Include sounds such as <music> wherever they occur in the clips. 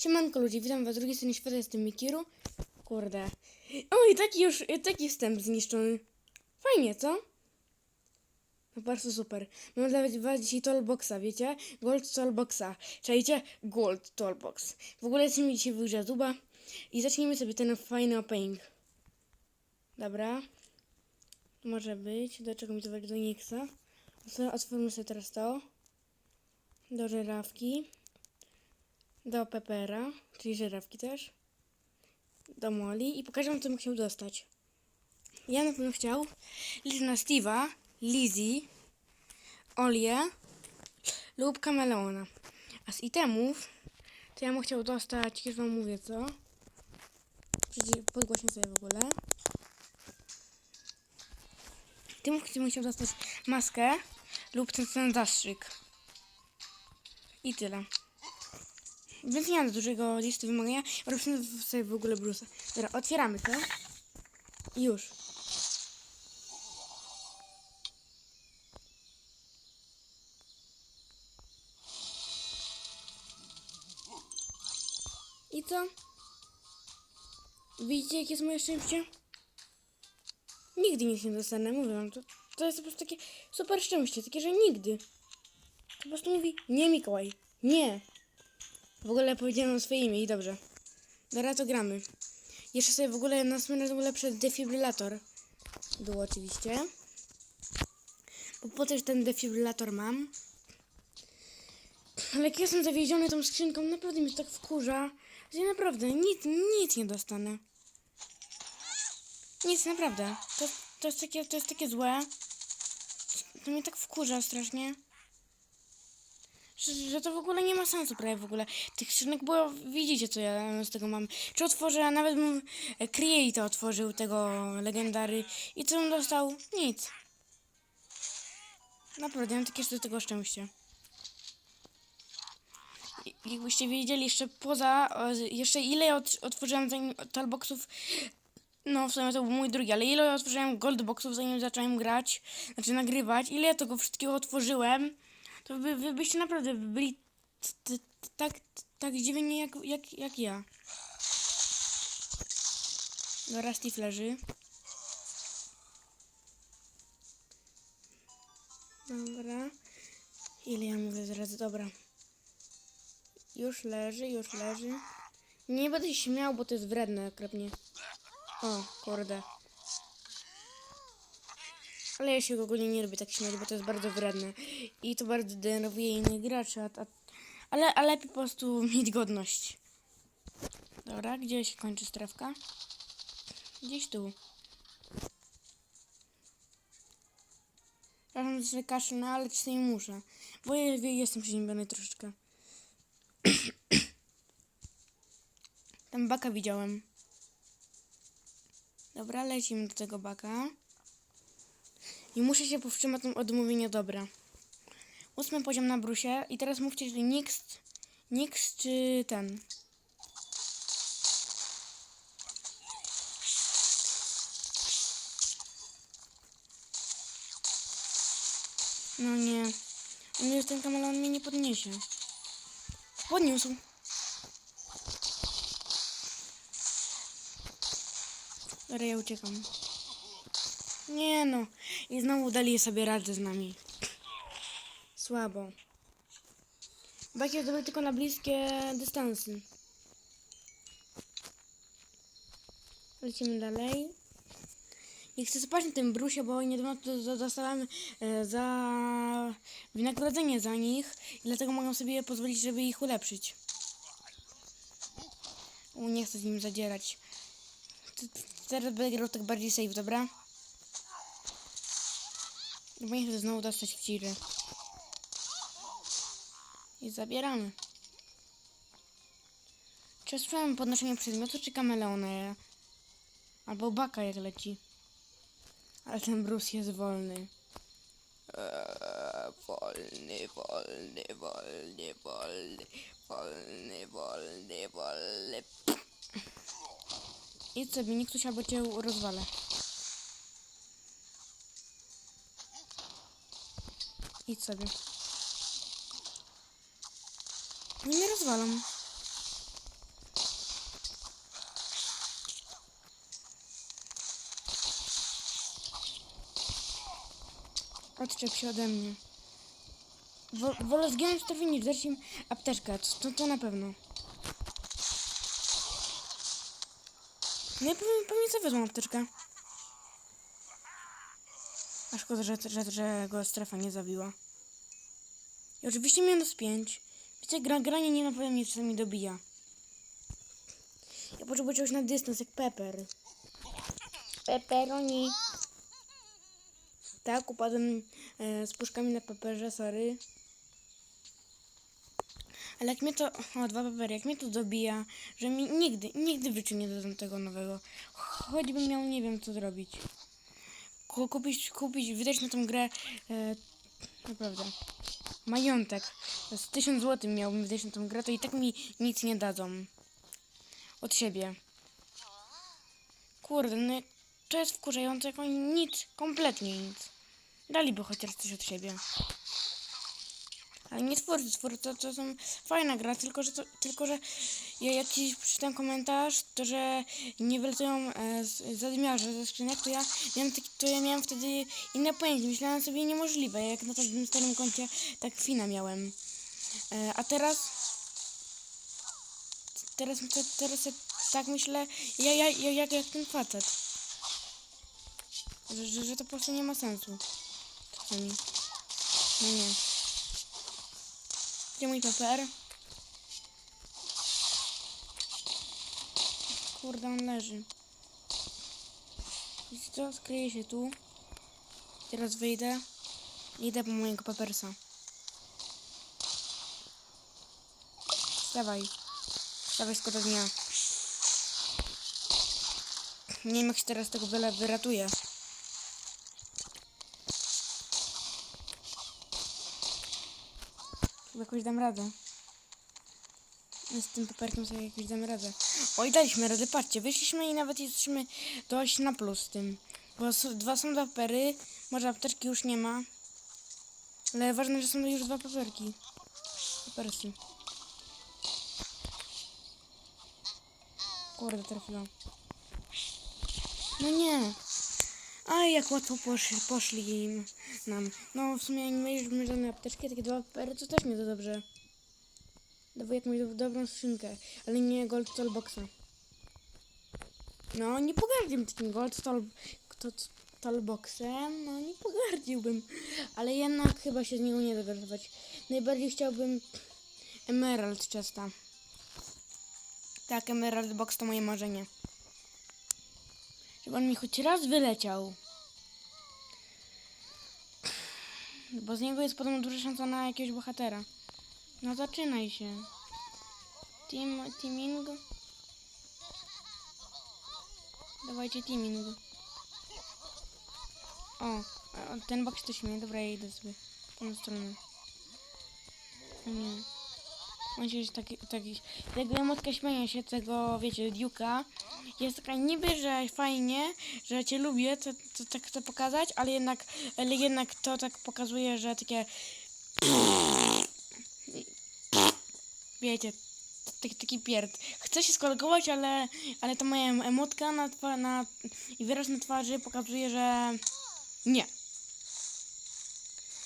Siemanko ludzie, witam was z drugiej strony świata, jestem Mikiru. Kurde. O i taki już, taki wstęp zniszczony. Fajnie, co? No prostu super. Mam dla was dzisiaj toolboxa, wiecie? Gold toolboxa. Czajcie? Gold toolbox. W ogóle jesteśmy dzisiaj w Zuba i zacznijmy sobie ten fajny opening. Dobra. Może być. Do czego mi to do nie chce. Otwórzmy sobie teraz to. Do żerawki. Do Pepera, czyli żerawki też. Do Molly i pokażę wam, co bym chciał dostać. Ja na pewno chciał liczę na Steve'a, Lizzie, Olię lub Kameleona. A z itemów to ja bym chciał dostać, już wam mówię co. Podgłośnię sobie w ogóle. Tym bym chciał dostać maskę lub ten, ten zastrzyk. I tyle. Więc nie mam dużego listy wymagania. Robimy sobie w ogóle brusa. Dobra, otwieramy to. I już. I co? Widzicie, jakie jest moje szczęście? Nigdy nic nie dostanę, mówię wam. To, to jest po prostu takie super szczęście, takie, że nigdy. Po prostu mówi, nie Mikołaj, nie. W ogóle powiedziałem swoje imię i dobrze. Dobra, to gramy. Jeszcze sobie w ogóle następnym razem lepszy defibrylator. Był oczywiście. Bo po też ten defibrylator mam. Ale jak jestem zawieziony tą skrzynką, naprawdę mnie to tak wkurza, że ja naprawdę nic, nic nie dostanę. Nic, naprawdę. To, to, jest takie, to jest takie złe. To mnie tak wkurza strasznie że, że to w ogóle nie ma sensu prawie w ogóle. Tych skrzynek było, widzicie co ja z tego mam. Czy otworzę, nawet bym e, otworzył tego legendary i co bym dostał? Nic. Naprawdę, mam takie do tego szczęście. Jakbyście wiedzieli jeszcze poza, jeszcze ile ot- otworzyłem zanim talboxów, no w sumie to był mój drugi, ale ile otworzyłem goldboxów zanim zacząłem grać, znaczy nagrywać, ile ja tego wszystkiego otworzyłem, to wy, byście naprawdę byli tak, tak zdziwieni jak, jak, jak ja. Dobra, Steve leży. Dobra. Ile ja mówię zaraz? Dobra. Już leży, już leży. Nie będę się śmiał, bo to jest wredne okropnie. O, kurde. Ale ja się ogólnie nie lubię tak śmiać, bo to jest bardzo wredne. I to bardzo denerwuje innych graczy. A, a, ale, ale lepiej po prostu mieć godność. Dobra, gdzie się kończy strefka? Gdzieś tu. Przepraszam, że kaszlę, ale czasami muszę. Bo ja ja jestem przeziębiony troszeczkę. <coughs> Tam baka widziałem. Dobra, lecimy do tego baka. I muszę się powstrzymać od mówienia dobra. Ósmy poziom na brusie. I teraz mówcie, że Nix, Nix czy ten. No nie. On jest ten kameleon mnie nie podniesie. Podniósł. Dobra, ja uciekam. Nie no. I znowu dali sobie radę z nami. Słabo. Bakier zdobył tylko na bliskie dystansy. Lecimy dalej. I chcę spać na tym brusie, bo niedawno dostałem za wynagrodzenie za nich i dlatego mogę sobie pozwolić, żeby ich ulepszyć. U, nie chcę z nim zadzierać. Teraz będę grał tak bardziej safe, dobra? Nie chcę znowu dostać w. I zabieramy. Czy sprawdzam podnoszenie przedmiotu, czy kameleona? Albo baka jak leci. Ale ten Bruce jest wolny. Eee, wolny, wolny, wolny, wolny, wolny, wolny, wolny. Idź sobie, nikt ktoś albo cię rozwala. Idź sobie. No nie rozwalam. Odczep się ode mnie. Wolę zginąć w niż dać im apteczkę, to, to na pewno. No ja powiem, pewnie sobie wezmę apteczkę. A szkoda, że, że, że go strefa nie zabiła. I oczywiście minus 5. Wiecie, gra, granie nie naprawdę mnie czasami dobija. Ja potrzebuję czegoś na dystans, jak Pepper. Pepperoni. Tak, upadłem e, z puszkami na peperze, sorry. Ale jak mnie to... O, dwa pepery. Jak mnie to dobija, że mi nigdy, nigdy w życiu nie dodam tego nowego. Choćbym miał, nie wiem, co zrobić. Ku- Kupić, kupić, wydać na tą grę... E, naprawdę. Majątek. Z 1000 zł miałbym wydać na tą grę, to i tak mi nic nie dadzą. Od siebie. Kurde, no to jest wkurzające, jak oni nic, kompletnie nic. Daliby chociaż coś od siebie. Ale nie twórcy, twórcy to, są fajna gra, tylko że, to, tylko, że ja jak ci przeczytam komentarz, to że nie wylatują e, z- zadymiarze ze skrzynek, to ja, miałem taki, to ja miałem wtedy inne pojęcie. Myślałem sobie niemożliwe, jak na tym starym koncie tak fina miałem. E, a teraz teraz, te, teraz tak myślę, ja, ja, ja, jak, jak ten facet. Że, że, że to po prostu nie ma sensu. No nie. Gdzie mój paper? Kurde, on leży. Wiecie co? Skryję się tu. Teraz wyjdę. i Idę po mojego papersa. Wstawaj. Wstawaj, szkoda dnia. Nie wiem, jak się teraz tego wyratuje. Jakoś dam radę. Z tym paperkiem sobie jakoś dam radę. Oj, daliśmy radę, patrzcie, wyszliśmy i nawet jesteśmy dość na plus z tym. Bo s- dwa są papery, może apteczki już nie ma. Ale ważne, że są już dwa paperki. Papersy. Kurde, trafiłam. No nie. Aj, jak łatwo poszli, poszli im nam. No, w sumie nie mieliśmy żadnej apteczki, takie dwa papery, to też nie to dobrze. Dawaj jakąś do, dobrą skrzynkę, ale nie gold toolboxa. No, nie pogardziłbym takim gold tool, to, toolboxem, no nie pogardziłbym. Ale jednak chyba się z niego nie da wyrwać. Najbardziej chciałbym Emerald Chesta. Tak, Emerald Box to moje marzenie. Żeby on mi choć raz wyleciał. Bo z niego jest podobno duża szansa na jakiegoś bohatera. No zaczynaj się. Team, teaming. Dawajcie teaming. O, ten box to śmieje. Dobra, ja idę sobie w tą stronę. Nie. On się taki, taki, tego emotka śmieje się, tego, wiecie, Duke'a. Jest taka niby, że fajnie, że cię lubię, to, to tak chcę pokazać, ale jednak, ale jednak to tak pokazuje, że takie wiecie, taki, taki pierd. Chcę się skolegować, ale, ale ta moja emotka na, na, i wyraz na twarzy pokazuje, że nie.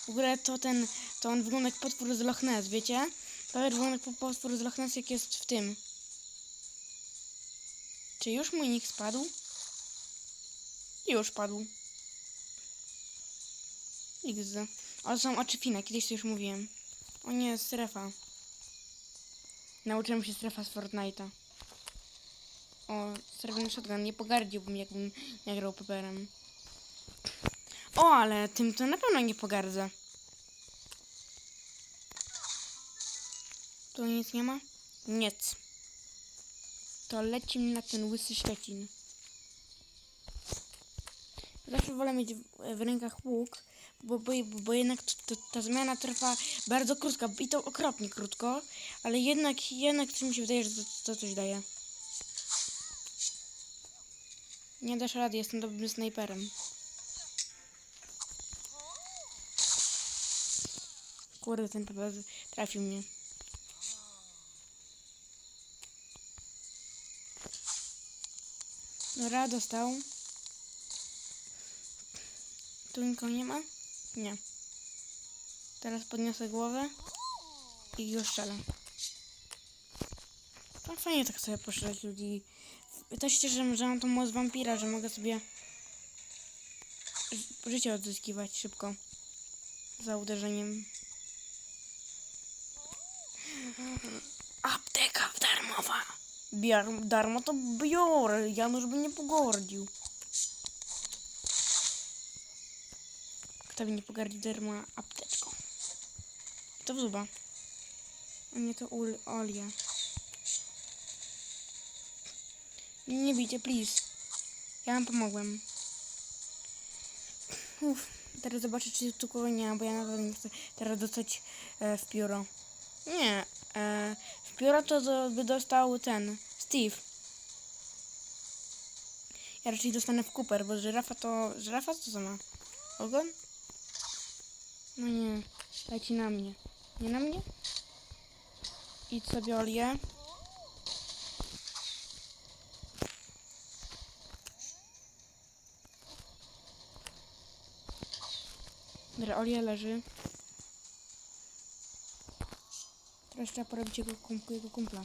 W ogóle to ten, to on wygląda jak potwór z Loch Ness, wiecie? Jak potwór z Loch Ness, jak jest w tym. Czy już mój nick spadł? Już padł. XD. Ale są oczy fina, kiedyś to już mówiłem. O nie, strefa. Nauczyłem się strefa z Fortnite'a. O, srebrny shotgun. Nie pogardziłbym, jakbym nie grał peperem. O, ale tym to na pewno nie pogardzę. Tu nic nie ma? Nic. To lecimy na ten łysy Szczecin. Zawsze wolę mieć w, rękach łuk, bo, bo, bo jednak t, t, ta zmiana trwa bardzo krótko i to okropnie krótko, ale jednak, jednak coś mi się wydaje, że to, to coś daje. Nie dasz rady, jestem dobrym snajperem. Kurde, ten trafił mnie. Dobra, dostał. Tu nikogo nie ma. Nie. Teraz podniosę głowę i go strzelę. No fajnie tak sobie poszaleć ludzi. Też się cieszę, że- mam tą moc wampira, że mogę sobie ży- życie odzyskiwać szybko. Za uderzeniem. Apteka darmowa. Darmo to biorę. Janusz by nie pogardził. Kto by nie pogardził darmo apteczką? To wzuba. A nie to ul, Olia. Nie bijcie, please. Ja wam pomogłem. Uff, teraz zobaczę, czy tu kogo nie ma, bo ja naprawdę nie chcę teraz dostać e, w pióro. Nie, e, w pióro to by dostał ten, Steve. Ja raczej dostanę w Cooper, bo żyrafa to, żyrafa co to ma? Ogon? No nie, leci na mnie. Nie na mnie? Idź sobie Olię. Dobra, Olia leży. Teraz trzeba porobić jego, kum jego kumpla.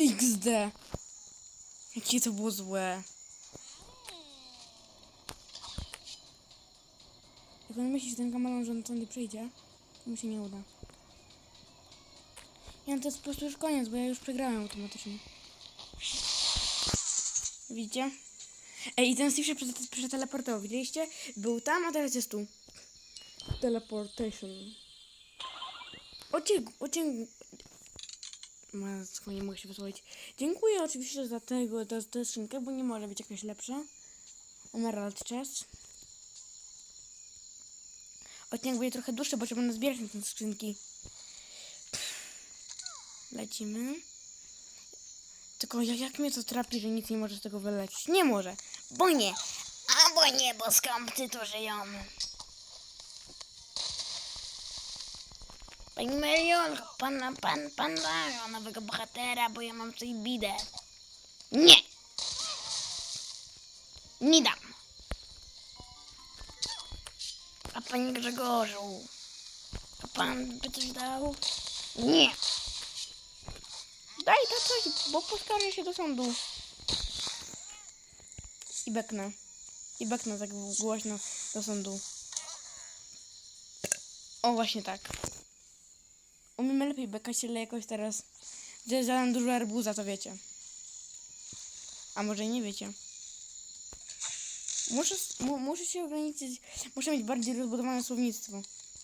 XD! Jakie to było złe. Jak on myśli, że ten kamelon, że on tędy przejdzie, to mu się nie uda. Nie, no to jest po prostu już koniec, bo ja już przegrałem automatycznie. Widzicie? Ej, i ten Steve się prze- przeteleportował, widzieliście? Był tam, a teraz jest tu. Teleportation. Ociąg, ociąg... Matko, nie mogę się wysłuchać. Dziękuję oczywiście za tego, za tę skrzynkę, bo nie może być jakaś lepsza. Emerald Chest. Odcinek będzie trochę dłuższy, bo trzeba nazbierać na te skrzynki. Lecimy. Tylko jak, jak mnie to trapi, że nic nie może z tego wylecieć? Nie może. Bo nie. Albo nie, bo skąpcy tu żyją. Pani Marion, pan, pan, pan da nowego bohatera, bo ja mam tutaj bidę. Nie! Nie dam. A panie Grzegorzu, a pan by coś dał? Nie! Daj to coś, bo poskarżę się do sądu. I beknę. I beknę tak głośno do sądu. O, właśnie tak. Umiemy lepiej bekać, ale jakoś teraz... Gdzie zadam dużo arbuza, to wiecie. A może nie wiecie. Muszę, muszę się ograniczyć. Muszę mieć bardziej rozbudowane słownictwo.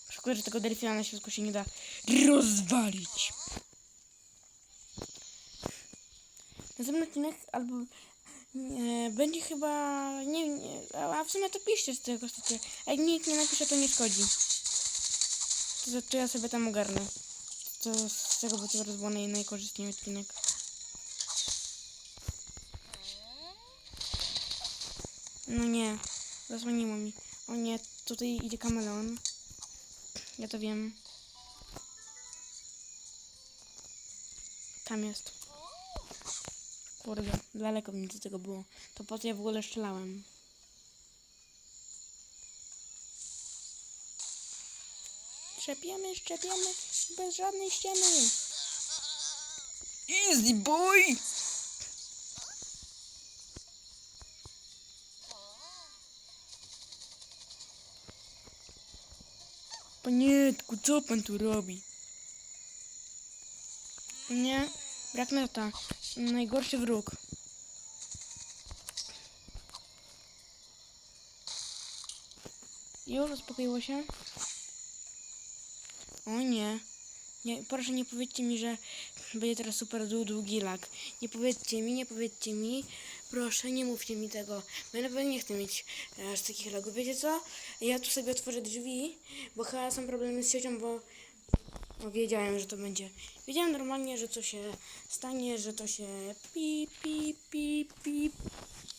Szkoda, że tego delfina na środku się nie da rozwalić. Następny odcinek albo nie, będzie chyba. Nie, nie, a w sumie to piszcie z tego chcecie. A jak nikt nie napisze, to nie szkodzi. To, to ja sobie tam ogarnę. To z tego to teraz najkorzystniej odcinek. No nie, zasłoniło mi. O nie, tutaj idzie kameleon. Ja to wiem. Tam jest. Kurde, daleko mi do tego było. To po co ja w ogóle strzelałem? Szczepiemy, szczepiemy, bez żadnej ściemy. Easy boy! Panietku, co pan tu robi? Nie, brak neta. Najgorszy wróg. Już uspokoiło się? O nie. nie. Proszę nie powiedzcie mi, że będzie teraz super dłu- długi lag. Nie powiedzcie mi, nie powiedzcie mi. Proszę, nie mówcie mi tego. Bo ja naprawdę nie chcę mieć e, aż takich lagów. Wiecie co? Ja tu sobie otworzę drzwi, bo chyba są problemy z siecią, bo no, wiedziałem, że to będzie. Wiedziałem normalnie, że to się stanie, że to się pip, pip, pip, pip.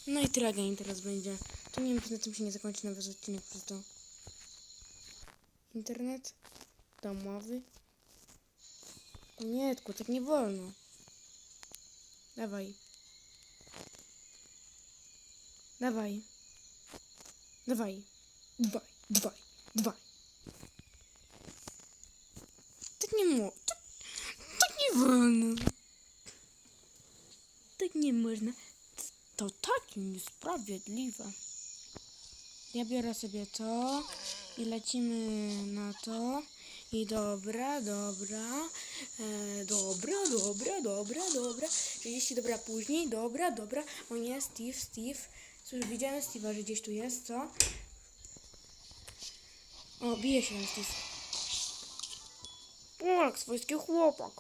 No i tyle game teraz będzie. To nie wiem, czy na tym się nie zakończy nawet odcinek przez to. Internet domowy. Nie, tylko tak nie wolno. Dawaj. Dawaj. Dawaj. Dwaj, dwaj, dwaj. Tak nie mo... Tak, tak nie wolno. Tak nie można. To takie niesprawiedliwe. Ja biorę sobie to i lecimy na to. I dobra, dobra, e, dobra, dobra, dobra, dobra. 30 dobra później, dobra, dobra. O nie, Steve, Steve. Cóż, widziałem Steve'a, że gdzieś tu jest, co? O, bije się ten Steve. Polak, swojski chłopak.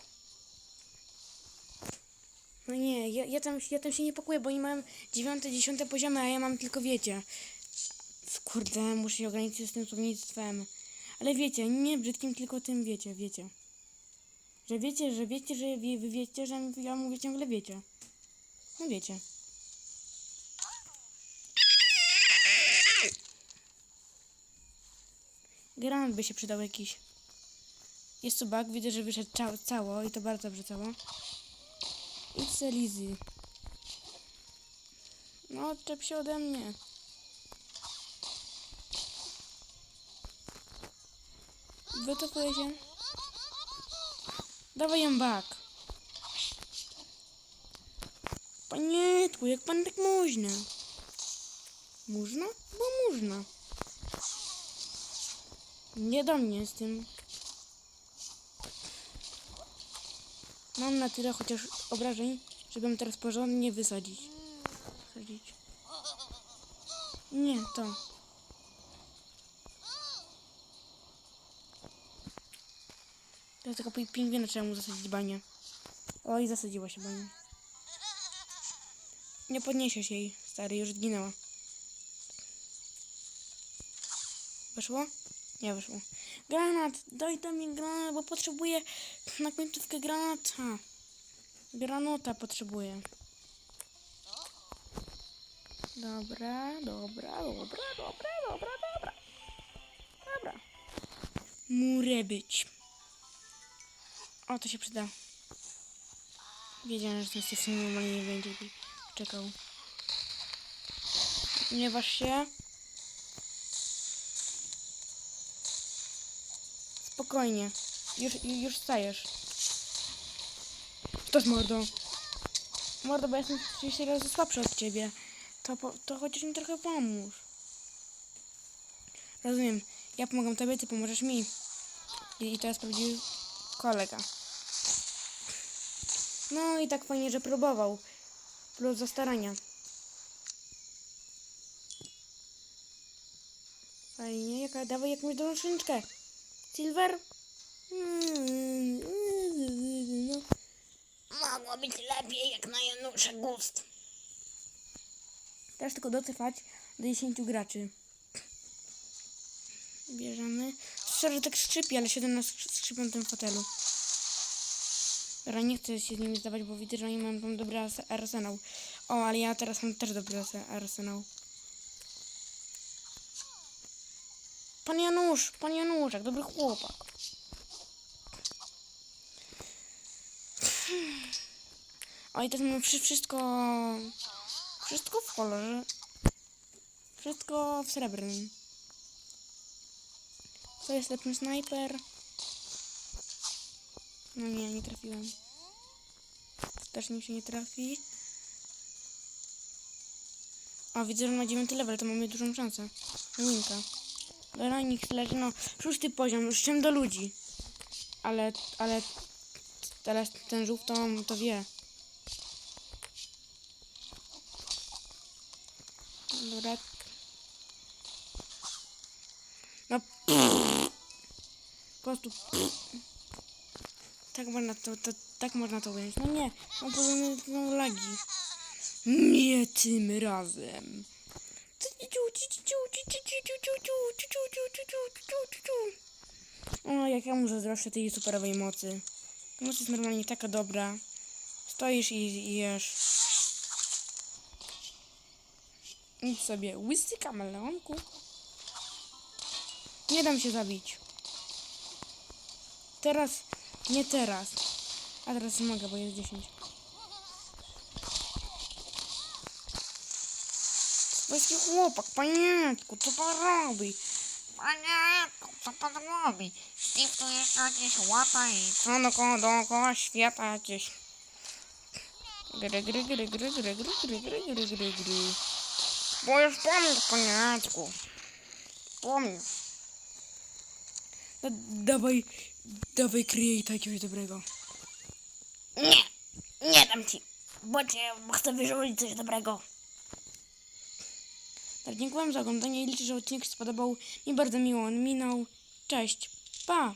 No nie, ja, ja, tam, ja tam się nie pakuję, bo oni mają dziewiąte, dziesiąte poziomy, a ja mam tylko, wiecie... Kurde, muszę się ograniczyć z tym słownictwem. Ale wiecie, nie brzydkim, tylko tym wiecie, wiecie. Że wiecie, że wiecie, że wy, wy wiecie, że ja mówię ciągle wiecie. No wiecie. Granat by się przydał jakiś. Jest tu bug, widzę, że wyszedł cał, cało i to bardzo dobrze cało. It's Elizy. No, odczep się ode mnie. Wycofuję się. Dawaj ją bak. Panietku, jak pan tak można? Można? Bo można. Nie do mnie z tym. Mam na tyle chociaż obrażeń, żebym teraz porządnie wysadzić. Wysadzić. Nie, to. Teraz tylko pi- pingwina trzeba mu zasadzić banię. Oj, zasadziła się banię. Nie podniesiesz jej, stary, już zginęła. Weszło? Nie weszło. Granat! Daj tam mi granat, bo potrzebuję na końcówkę granata. Granata potrzebuję. Dobra, dobra, dobra, dobra, dobra, dobra. Dobra. Murę być. O, to się przyda. Wiedziałem, że ten Stephen normalnie nie będzie czekał. Nie waż się. Spokojnie. Już, już stajesz. To jest mordo. Mordo, bo jestem 30 razy słabszy od ciebie. To, to chociaż mi trochę pomóż. Rozumiem. Ja pomagam tobie, ty pomożesz mi. I, i to jest prawdziwy kolega. No i tak fajnie, że próbował. Plus za starania. Fajnie, jaka, dawaj jakąś dolnoszynczkę. Silver? No. Mogło być lepiej, jak na Janusze gust. Teraz tylko dotrwać do 10 graczy. Bierzemy. Że tak skrzypi, ale siedzę na skrzy- skrzypiącym fotelu. Dobra, nie chcę się z nimi zdawać, bo widzę, że oni mają tam dobry ars- arsenał. O, ale ja teraz mam też dobry ars- arsenał. Pan Janusz, pan Januszek, dobry chłopak. O, i teraz wszy- wszystko... Wszystko w kolorze. Wszystko w srebrnym. To jest lepszy snajper. No nie, nie trafiłem. Też mi się nie trafi. O, widzę, że ma 9 level, to mamy dużą szansę. Na Winka. Weronik leży, no, szósty poziom, już czym do ludzi. Ale, ale, teraz ten żółw to, to wie. Dobra. No. Po prostu. Tak można to, to tak można to ująć. No nie, mam problemy z lagi. Nie tym razem. O, jak ja mu zazdroszczę tej superowej mocy. Moc jest normalnie taka dobra. Stoisz i, i jesz. Idź sobie, łysy kameleonku. Nie dam się zabić. Teraz, nie teraz. A teraz mogę, bo jest 10. Weź chłopak, panienku, co pan robi? Panie, co pan robi? Steve tu jeszcze jakieś łata i... Co dookoła, dookoła świata jakieś. Gry, gry, gry, gry, gry, gry, gry, gry, gry, gry, gry. Bo już po mnie, panienku. Po mnie. Da, dawaj, kryjej jakiegoś dobrego. Nie, nie dam ci. Bo cię, bo chcę wyrzucić coś dobrego. Tak, dziękuję za oglądanie i liczę, że odcinek się spodobał. Mi bardzo miło on minął. Cześć, pa!